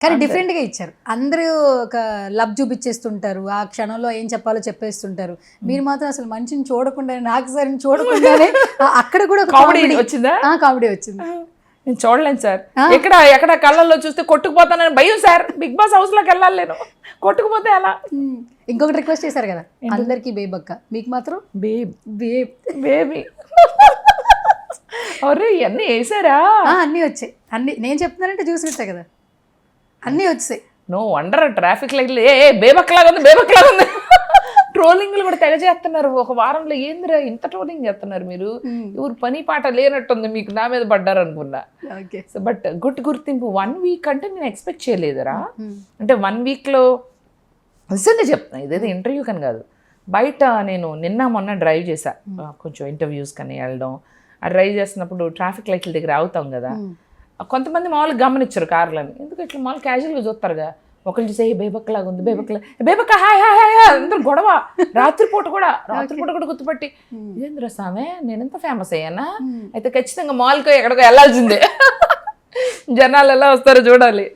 కానీ అంతే. డిఫరెంట్గా ఇచ్చారు. అందరూ ఒక లవ్ చూపించేస్తుంటారు. ఆ క్షణంలో ఏం చెప్పాలో చెప్పేస్తుంటారు. మీరు మాత్రం అసలు మనిషిని చూడకుండా నాకు సరే చూడకుండానే అక్కడ కూడా కామెడీ వచ్చిందా? కామెడీ వచ్చింది. నేను చూడలేను సార్? ఎక్కడ ఎక్కడ కళ్ళల్లో చూస్తే కొట్టుకుపోతానని భయం సార్. బిగ్ బాస్ హౌస్లోకి వెళ్ళాలి నేను. కొట్టుకుపోతే ఎలా. ఇంకొకటి రిక్వెస్ట్ చేశారు కదా. అందరికి బేబక్క మీకు మాత్రం? బేబ్. బేబ్. బేబీ. అరే ఇవన్నీ వేసారా? అన్నీ వచ్చాయి. అన్ని నేను చెప్తున్నానంటే చూసినట్టే కదా. అన్నీ వచ్చాయి. నో వండర్ ట్రాఫిక్ లైట్లు ఏ బేబక్లాగా ఉంది బేబక్లాగా ఉంది ట్రోలింగ్లు కూడా తెగ చేస్తున్నారు ఒక వారంలో ఏందిరా ఇంత ట్రోలింగ్ చేస్తున్నారు మీరు? ఎవరు పని పాట లేనట్టుంది మీకు నా మీద పడ్డారు అనుకున్నా సో బట్ గుడ్ గుర్తింపు వన్ వీక్ అంటే నేను ఎక్స్పెక్ట్ చేయలేదురా. అంటే వన్ వీక్లో నిజంగా చెప్తున్నా ఇదేదో ఇంటర్వ్యూ కని కాదు. బయట నేను నిన్న మొన్న డ్రైవ్ చేశా. కొంచెం ఇంటర్వ్యూస్ కని వెళ్ళడం. ఆ డ్రైవ్ చేస్తున్నప్పుడు ట్రాఫిక్ లైట్ల దగ్గర ఆగుతాం కదా. కొంతమంది మామూలుగా గమనించరు కార్లని. ఎందుకు ఇట్లా మామూలు క్యాజువల్గా చూస్తారుగా? ఒకళ్ళు చూసే "ఏ బేబక్కలాగా ఉంది బేబక్కలా. బేబక్క హాయ్ హాయ్ హాయ్ హాయ్" అందరూ గొడవ. రాత్రిపూట కూడా రాత్రిపూట కూడా గుర్తుపట్టి ఇదేంద్ర సామే నేను ఎంత ఫేమస్ అయ్యానా అయితే ఖచ్చితంగా మాల్కో ఎక్కడికో వెళ్ళాల్సిందే. జనాలు ఎలా వస్తారో చూడాలి.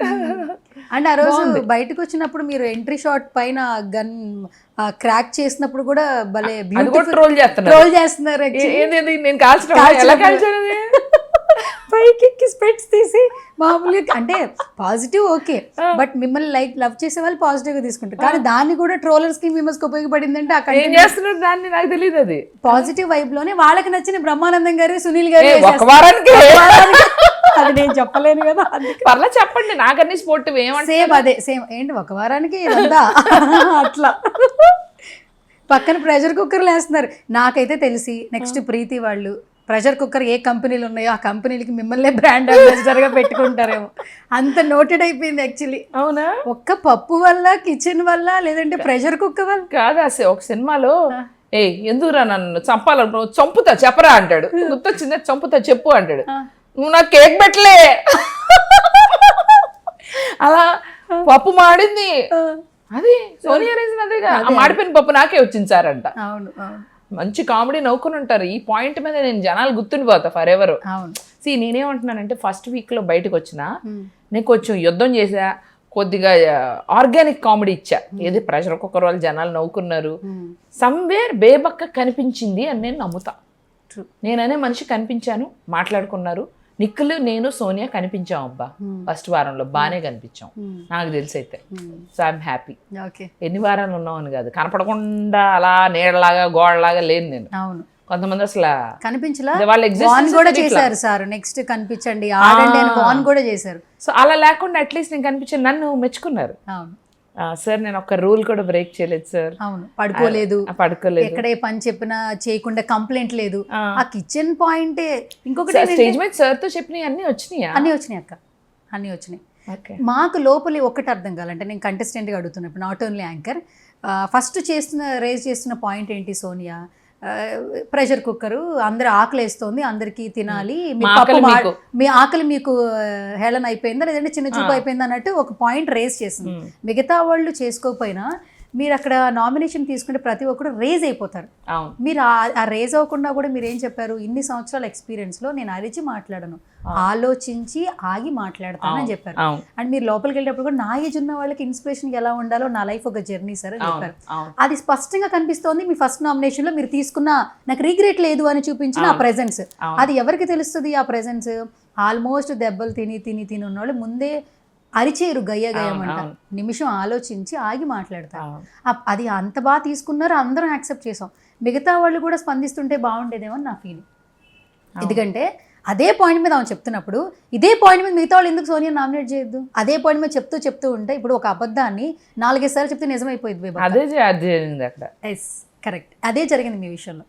అండ్ ఆ రోజు బయటకు వచ్చినప్పుడు మీరు ఎంట్రీ షాట్ పైన గన్ క్రాక్ చేసినప్పుడు కూడా భలే ట్రోల్ చేస్తున్నారు. ట్రోల్ చేస్తున్నారు? నేను కాల్చాను? పైకి స్పెట్స్ తీసి మామూలుగా అంటే పాజిటివ్ ఓకే. బట్ మిమ్మల్ని లైక్ లవ్ చేసే వాళ్ళు పాజిటివ్గా తీసుకుంటారు కానీ దాన్ని కూడా ట్రోలర్స్కి మిమ్మల్ని ఉపయోగపడిందంటే ఆ ఏం చేస్తున్నారు దాన్ని? నాకు తెలియదు అది. పాజిటివ్ వైబ్లోనే వాళ్ళకి నచ్చిన బ్రహ్మానందం గారు సునీల్ గారు అది నేను చెప్పలేను కదా పర్లా చెప్పండి. నాకన్నీ స్పోర్టివ్ ఏమంటే సేమ్ అదే సేమ్. ఏంటి ఒక వారానికి ఇదంతా? అట్లా. పక్కన ప్రెషర్ కుక్కర్లు వేస్తున్నారు. నాకైతే తెలిసి నెక్స్ట్ ప్రీతి వాళ్ళు ప్రెషర్ కుక్కర్ ఏ కంపెనీలు ఉన్నాయో ఆ కంపెనీలకి మిమ్మల్ని బ్రాండ్ అంబాసిడర్గా పెట్టుకుంటారేమో. అంత నోటెడ్ అయిపోయింది యాక్చువల్లీ. అవునా? ఒక్క పప్పు వల్ల కిచెన్ వల్ల లేదంటే ప్రెషర్ కుక్కర్ వల్ల? కాదు ఒక సినిమాలో ఏ ఎందుకురా నన్ను చంపాలనుకున్నావు చంపుతా చెప్పరా అంటాడు. గుర్తొచ్చిందా? చంపుతా చెప్పు అంటాడు. నువ్వు నాకు కేక్ పెట్టలే. అలా పప్పు మాడింది. అది సోనియా రేసిన అదేగా ఆ మాడిపోయిన పప్పు నాకే వచ్చింది సార్ అంట. అవును అవును. మంచి కామెడీ నవ్వుకుని ఉంటారు. ఈ పాయింట్ మీద నేను జనాలు గుర్తుండిపోతా ఫర్ ఎవరు సి నేనేమంటున్నానంటే ఫస్ట్ వీక్లో బయటకు వచ్చిన నేను కొంచెం యుద్ధం చేసా కొద్దిగా ఆర్గానిక్ కామెడీ ఇచ్చా. ఏది ప్రెషర్ కుక్కర్ వాళ్ళు జనాలు నవ్వుకున్నారు. సమ్వేర్ బేబక్క కనిపించింది అని నేను నమ్ముతా. నేననే మనిషి కనిపించాను మాట్లాడుకున్నారు. నిక్కులు నేను సోనియా కనిపించాం అబ్బా. ఫస్ట్ వారంలో బాగానే కనిపించాం. నాకు తెలిసి అయితే సో ఐఎమ్ హ్యాపీ ఎన్ని వారాలు ఉన్నామని కాదు. కనపడకుండా అలా నీడలాగా గోడలాగా లేను నేను. అవును. కొంతమంది అసలు కనిపించలా? అదే వాళ్ళ కూడా. చేశారు సార్. నెక్స్ట్ కనిపించండి. ఆడండి అని వాన్ కూడా చేశారు. సో అలా లేకుండా అట్లీస్ట్ నేను కనిపించాను నన్ను మెచ్చుకున్నారు. అవును. సార్ నేను ఒక్క రూల్ కూడా బ్రేక్ చేయలేదు సార్. అవును పడుకోలేదు. పడుకోలేదు. ఎక్కడ ఏ పని చెప్పినా చేయకుండా కంప్లైంట్ లేదు. ఆ. కిచెన్ పాయింటే ఇంకొకటి స్టేజ్ మీద సార్తో చెప్పినవి అన్నీ వచ్చినాయా? అన్నీ వచ్చినాయి అక్క అన్నీ వచ్చినాయి. మాకు లోపలి ఒక్కటి అర్థం కావాలంటే నేను కంటెస్టెంట్గా అడుగుతున్నప్పుడు నాట్ ఓన్లీ యాంకర్ ఫస్ట్ చేస్తున్న రేజ్ చేస్తున్న పాయింట్ ఏంటి సోనియా? ప్రెషర్ కుక్కరు అందరు ఆకలి వేస్తోంది అందరికీ తినాలి. మీ పప్పు ఆకలి మా- ఆకలి మీకు హేళన అయిపోయిందా? లేదంటే చిన్న చూపు అయిపోయిందా అన్నట్టు ఒక పాయింట్ రేజ్ చేసింది. మిగతా వాళ్ళు చేసుకోకపోయినా మీరు అక్కడ నామినేషన్ తీసుకుంటే ప్రతి ఒక్కరు రేజ్ అయిపోతారు. మీరు ఆ- రేజ్ అవ్వకుండా కూడా మీరు ఏం చెప్పారు? ఇన్ని సంవత్సరాల experience లో నేను అరిచి మాట్లాడను. ఆలోచించి ఆగి మాట్లాడతానని చెప్పారు. అండ్ మీరు లోపలికి వెళ్ళేటప్పుడు కూడా నా ఏజ్ ఉన్న వాళ్ళకి ఇన్స్పిరేషన్ ఎలా ఉండాలో నా లైఫ్ ఒక జర్నీ సార్ అని చెప్పారు. అది స్పష్టంగా కనిపిస్తోంది మీ ఫస్ట్ నామినేషన్లో మీరు తీసుకున్న నాకు రిగ్రెట్ లేదు అని చూపించిన ఆ ప్రెజెన్స్. అది ఎవరికి తెలుస్తుంది ఆ ప్రెజెన్స్ ఆల్మోస్ట్ దెబ్బలు తిని తిని తిని ఉన్నవాళ్ళు ముందే అరిచేరు గయ్య గయ్యమంట. నిమిషం ఆలోచించి ఆగి మాట్లాడతారు. అది అంత బాగా తీసుకున్నారు అందరం యాక్సెప్ట్ చేసాం. మిగతా వాళ్ళు కూడా స్పందిస్తుంటే బాగుండేదేమో నా ఫీలింగ్ ఎందుకంటే అదే పాయింట్ మీద ఆమె చెప్తున్నప్పుడు ఇదే పాయింట్ మీద మిగతా వాళ్ళు ఎందుకు సోనియా నామినేట్ చేయొద్దు? అదే పాయింట్ మీద చెప్తూ చెప్తూ ఉంటే ఇప్పుడు ఒక అబద్ధాన్ని నాలుగైదు సార్లు చెప్తే నిజమైపోయింది అదే అది జరిగింది అక్కడ. ఎస్ కరెక్ట్ అదే జరిగింది మీ విషయంలో.